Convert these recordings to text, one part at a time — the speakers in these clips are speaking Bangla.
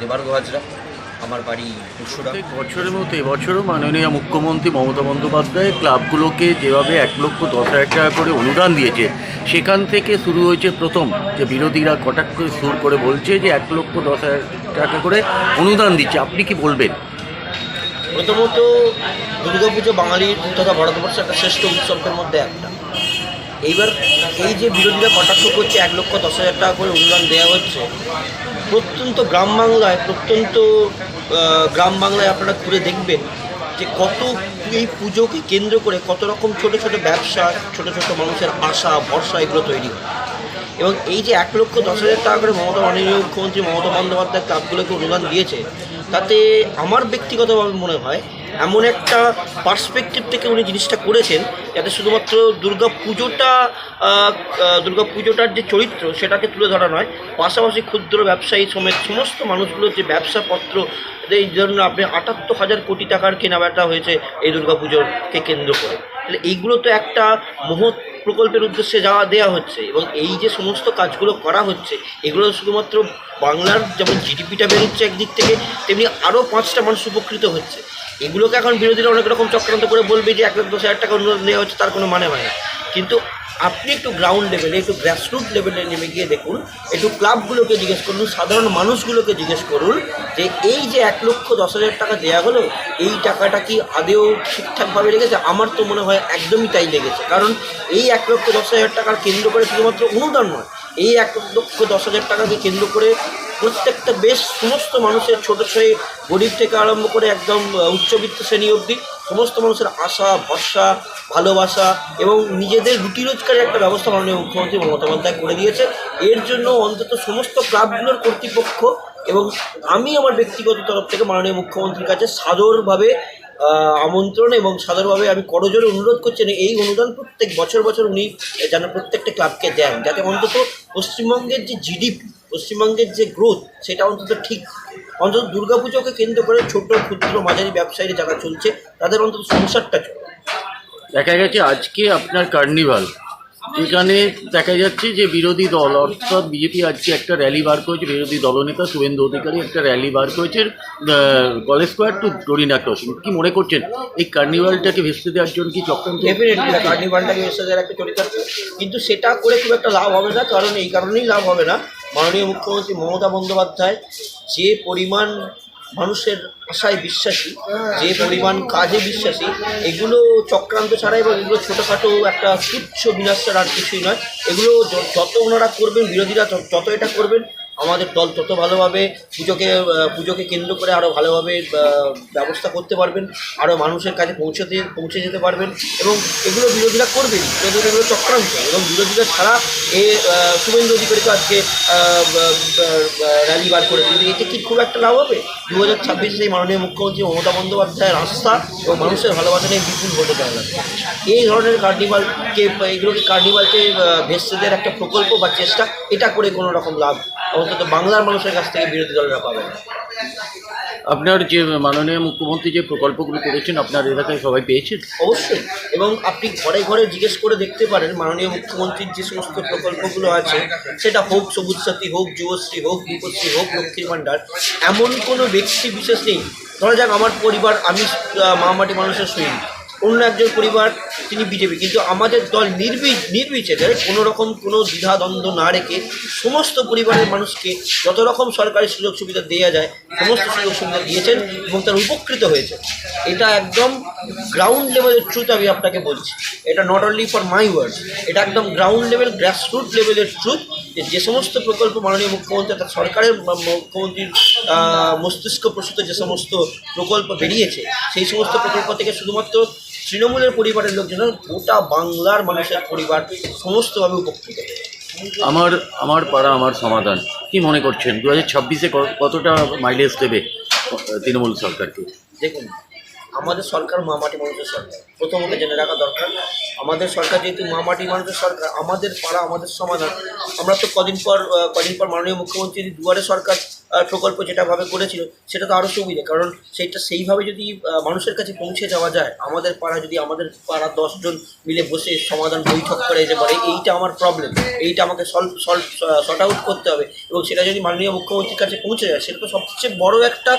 দেবার্গ হাজরা আমার বাড়ি বছরের মতো এবছরও মাননীয় মুখ্যমন্ত্রী মমতা বন্দ্যোপাধ্যায় ক্লাবগুলোকে যেভাবে এক লক্ষ দশ হাজার টাকা করে অনুদান দিয়েছে সেখান থেকে শুরু হয়েছে প্রথম যে বিরোধীরা কটাক্ষ সুর করে বলছে যে এক লক্ষ দশ হাজার টাকা করে অনুদান দিচ্ছে। আপনি কি বলবেন? প্রথমত দুর্গাপুজো বাঙালির তথা ভারতবর্ষের একটা শ্রেষ্ঠ উৎসবের মধ্যে একটা। এইবার এই যে বিরোধীরা কটাক্ষ করছে, এক লক্ষ দশ হাজার টাকা করে অনুদান দেওয়া হচ্ছে, প্রত্যন্ত গ্রাম বাংলায়, প্রত্যন্ত গ্রাম বাংলায় আপনারা ঘুরে দেখবেন যে কত এই পুজোকে কেন্দ্র করে কত রকম ছোট ছোট ব্যবসা, ছোট ছোট মানুষের আশা, ভরসা এগুলো তৈরি এবং এই যে এক লক্ষ দশ হাজার টাকা করে মমতা মাননীয় মুখ্যমন্ত্রী মমতা বন্দ্যোপাধ্যায় ক্লাবগুলোকে অনুদান দিয়েছে, তাতে আমার ব্যক্তিগতভাবে মনে হয় এমন একটা পার্সপেক্টিভ থেকে উনি জিনিসটা করেছেন যাতে শুধুমাত্র দুর্গা পুজোটা দুর্গা পুজোটার যে চরিত্র সেটাকে তুলে ধরা নয়, পাশাপাশি ক্ষুদ্র ব্যবসায়ী সমেত সমস্ত মানুষগুলোর যে ব্যবসাপত্র, এই জন্য আপনি আটাত্তর হাজার কোটি টাকার কেনাবেচা হয়েছে এই দুর্গা পুজোকে কেন্দ্র করে। তাহলে এইগুলো তো একটা মহৎ প্রকল্পের উদ্দেশ্যে যাওয়া দেওয়া হচ্ছে এবং এই যে সমস্ত কাজগুলো করা হচ্ছে, এগুলো শুধুমাত্র বাংলার যেমন জিডিপিটা বেরোচ্ছে একদিক থেকে, তেমনি আরও পাঁচটা মানুষ উপকৃত হচ্ছে। এগুলোকে এখন বিরোধীরা অনেক রকম চক্রান্ত করে বলবে যে এক লাখ দশ হাজার টাকা অনুদান দেওয়া হচ্ছে, তার কোনো মানে হয় না। কিন্তু আপনি একটু গ্রাউন্ড লেভেলে একটু গ্রাসরুট লেভেলে নেমে গিয়ে দেখুন, একটু ক্লাবগুলোকে জিজ্ঞেস করুন, সাধারণ মানুষগুলোকে জিজ্ঞেস করুন যে এই যে এক লক্ষ দশ হাজার টাকা দেওয়া হলো, এই টাকাটা কি আদেও ঠিকঠাকভাবে লেগেছে? আমার তো মনে হয় একদমই তাই লেগেছে। কারণ এই এক লক্ষ দশ হাজার টাকার কেন্দ্র করে শুধুমাত্র অনুদান নয়, এই এক লক্ষ দশ হাজার টাকাকে কেন্দ্র করে প্রত্যেকটা বেশ সমস্ত মানুষের ছোট ছোট গরিব থেকে আরম্ভ করে একদম উচ্চবিত্ত শ্রেণি অবধি সমস্ত মানুষের আশা, ভরসা, ভালোবাসা এবং নিজেদের রুটি রোজগারের একটা ব্যবস্থা মাননীয় মুখ্যমন্ত্রী মমতা বন্দ্যোপাধ্যায় করে দিয়েছে এর জন্য অন্তত সমস্ত ক্লাবগুলোর কর্তৃপক্ষ এবং আমি আমার ব্যক্তিগত তরফ থেকে মাননীয় মুখ্যমন্ত্রীর কাছে সাদরভাবে আমন্ত্রণ এবং সাদরভাবে আমি করজোরে অনুরোধ করছি যে এই অনুদান প্রত্যেক বছর বছর উনি যেন প্রত্যেকটা ক্লাবকে দেন। যাতে অন্তত পশ্চিমবঙ্গের যে জিডিপি পশ্চিমবঙ্গের যে গ্রোথ সেটা অন্তত ঠিক অন্তত দুর্গাপুজোকে কেন্দ্র করে ছোট ক্ষুদ্র মাঝারি ব্যবসায়ী যারা চলছে তাদের অন্তত সংসারটা চলে দেখা গেছে আজকে আপনার কার্নিভাল এখানে দেখা যাচ্ছে যে বিরোধী দল অর্থাৎ বিজেপি আজকে একটা র্যালি বার করেছে বিরোধী দলনেতা শুভেন্দু অধিকারী একটা র্যালি বার করেছে college square to Dorina crossing কি মনে করছেন? এই কার্নিভালটাকে ভেস্তে দেওয়ার জন্য কি চক্রান্ত ডেফিনেটলি কার্নিভালটাকে এসে যাওয়ার একটা চরিতার্থ। কিন্তু সেটা করে খুব একটা লাভ হবে না কারণ এই কারণেই লাভ হবে না। মাননীয় মুখ্যমন্ত্রী মমতা বন্দ্যোপাধ্যায় যে পরিমাণ মানুষের আশায় বিশ্বাসী, যে পরিমাণ কাজে বিশ্বাসী, এগুলো চক্রান্ত ছাড়াই এবং এগুলো ছোটোখাটো একটা তুচ্ছ বিনাশ ছাড়া আর কিছুই নয়। এগুলো যত ওনারা করবেন, বিরোধীরা যত এটা করবেন আমাদের দল তত ভালোভাবে পুজোকে পুজোকে কেন্দ্র করে আরও ভালোভাবে ব্যবস্থা করতে পারবেন আরও মানুষের কাছে পৌঁছাতে পৌঁছে যেতে পারবেন এবং এগুলো বিরোধীরা করবেন। বিরোধীরা এগুলো চক্রান্ত। এবং বিরোধীরা ছাড়া এ শুভেন্দু অধিকারী তো আজকে র্যালি বার করে দিল এতে কি খুব একটা লাভ হবে? দু হাজার ছাব্বিশে মাননীয় মুখ্যমন্ত্রী মমতা বন্দ্যোপাধ্যায়ের আস্থা এবং মানুষের ভালোবাসা নিয়ে বিপুল ভোটে লাগবে এই ধরনের কার্নিভালকে এগুলোকে কার্নিভালকে ভেস্তেদের একটা প্রকল্প বা চেষ্টা, এটা করে কোনো রকম লাভ। অন্তত বাংলার মানুষের কাছ থেকে বিরোধী দলরা পাবে না। আপনার যে মাননীয় মুখ্যমন্ত্রী যে প্রকল্পগুলো করেছেন, আপনার এলাকায় সবাই পেয়েছেন? অবশ্যই। এবং আপনি ঘরে ঘরে জিজ্ঞেস করে দেখতে পারেন, মাননীয় মুখ্যমন্ত্রীর যে সমস্ত প্রকল্পগুলো আছে, সেটা হোক সবুজ সাথী হোক, যুবশ্রী হোক, রূপশ্রী হোক, লক্ষ্মীর ভাণ্ডার, এমন কোনো ব্যক্তি বিশেষ নেই। ধরা যাক, আমার পরিবার, আমি মা মাটি মানুষের সৈনিক। অন্য একজন পরিবার, তিনি বিজেপি। কিন্তু আমাদের দল নির্বি, নির্বিচারে কোনো রকম কোনো দ্বিধাদ্বন্দ্ব না রেখে সমস্ত পরিবারের মানুষকে যত রকম সরকারি সুযোগ সুবিধা দেওয়া যায়, সমস্ত সুযোগ সুবিধা দিয়েছেন এবং তার উপকৃত হয়েছে। এটা একদম গ্রাউন্ড লেভেলের ট্রুথ আমি আপনাকে বলছি। এটা not only for my word এটা একদম গ্রাউন্ড লেভেল গ্রাসরুট লেভেলের ট্রুথ যে সমস্ত প্রকল্প মাননীয় মুখ্যমন্ত্রী অর্থাৎ সরকারের মুখ্যমন্ত্রীর মস্তিষ্ক প্রসূত যে সমস্ত প্রকল্প বেরিয়েছে, সেই সমস্ত প্রকল্প থেকে শুধুমাত্র তৃণমূলের পরিবারের লোকজন গোটা বাংলার মানুষের পরিবার সমস্তভাবে উপকৃত। আমার আমার পাড়া আমার সমাধান কি মনে করছেন? দু হাজার ছাব্বিশে কতটা মাইলেজ দেবে তৃণমূল সরকারকে? দেখুন আমাদের সরকার মামাটি মানুষের সরকার। প্রথমত জেনে রাখা দরকার আমাদের সরকার যেহেতু মামাটি মানুষের সরকার আমাদের পাড়া আমাদের সমাধান। আমরা তো কদিন পর কদিন পর মাননীয় মুখ্যমন্ত্রী দুয়ারে সরকার প্রকল্প যেটাভাবে করেছিল, সেটা তো আরও সুবিধে। কারণ সেটা সেইভাবে যদি মানুষের কাছে পৌঁছে যাওয়া যায়, আমাদের পাড়া যদি আমাদের পাড়া দশজন মিলে বসে সমাধান বৈঠক করে যে বলে, এইটা আমার প্রবলেম এইটা আমাকে সলভ সলভ শর্ট আউট করতে হবে। এবং সেটা যদি মাননীয় মুখ্যমন্ত্রীর কাছে পৌঁছে যায়, সেটা তো সবচেয়ে বড় একটা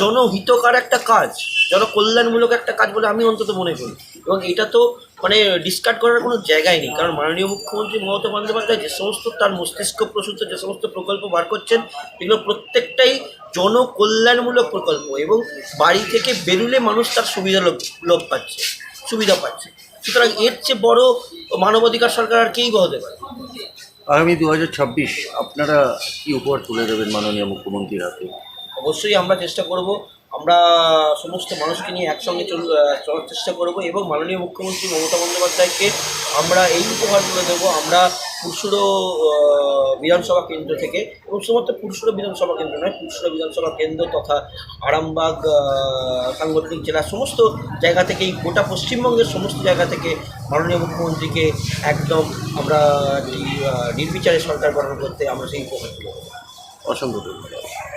জনহিতকার একটা কাজ। জনকল্যাণমূলক একটা কাজ বলে আমি অন্তত মনে করি। এবং এটা তো মানে ডিসকার্ড করার কোনো জায়গাই নেই। কারণ মাননীয় মুখ্যমন্ত্রী মমতা বন্দ্যোপাধ্যায় যে সমস্ত তার মস্তিষ্ক প্রসূত যে সমস্ত প্রকল্প বার করছেন এগুলো প্রত্যেকটাই জনকল্যাণমূলক প্রকল্প এবং বাড়ি থেকে বেরুলে মানুষ তার সুবিধা লোক পাচ্ছে সুবিধা পাচ্ছে। সুতরাং এর চেয়ে বড় মানবাধিকার সরকার আর কেই হতে পারে? আগামী দু হাজার ছাব্বিশ আপনারা কি উপহার তুলে দেবেন মাননীয় মুখ্যমন্ত্রীর হাতে? অবশ্যই আমরা চেষ্টা করব আমরা সমস্ত মানুষকে নিয়ে একসঙ্গে চল চলার চেষ্টা করব এবং মাননীয় মুখ্যমন্ত্রী মমতা বন্দ্যোপাধ্যায়কে আমরা এই উপহার তুলে দেবো আমরা পুরসুরো বিধানসভা কেন্দ্র থেকে এবং শুধুমাত্র পুরসুরো বিধানসভা কেন্দ্র নয় পুরসুরো বিধানসভা কেন্দ্র তথা আরামবাগ সাংগঠনিক জেলার সমস্ত জায়গা থেকেই, গোটা পশ্চিমবঙ্গের সমস্ত জায়গা থেকে মাননীয় মুখ্যমন্ত্রীকে একদম আমরা নির্বিচারে সরকার গঠন করতে আমরা সেই উপহার তুলে দেবো। অসংখ্য ধন্যবাদ।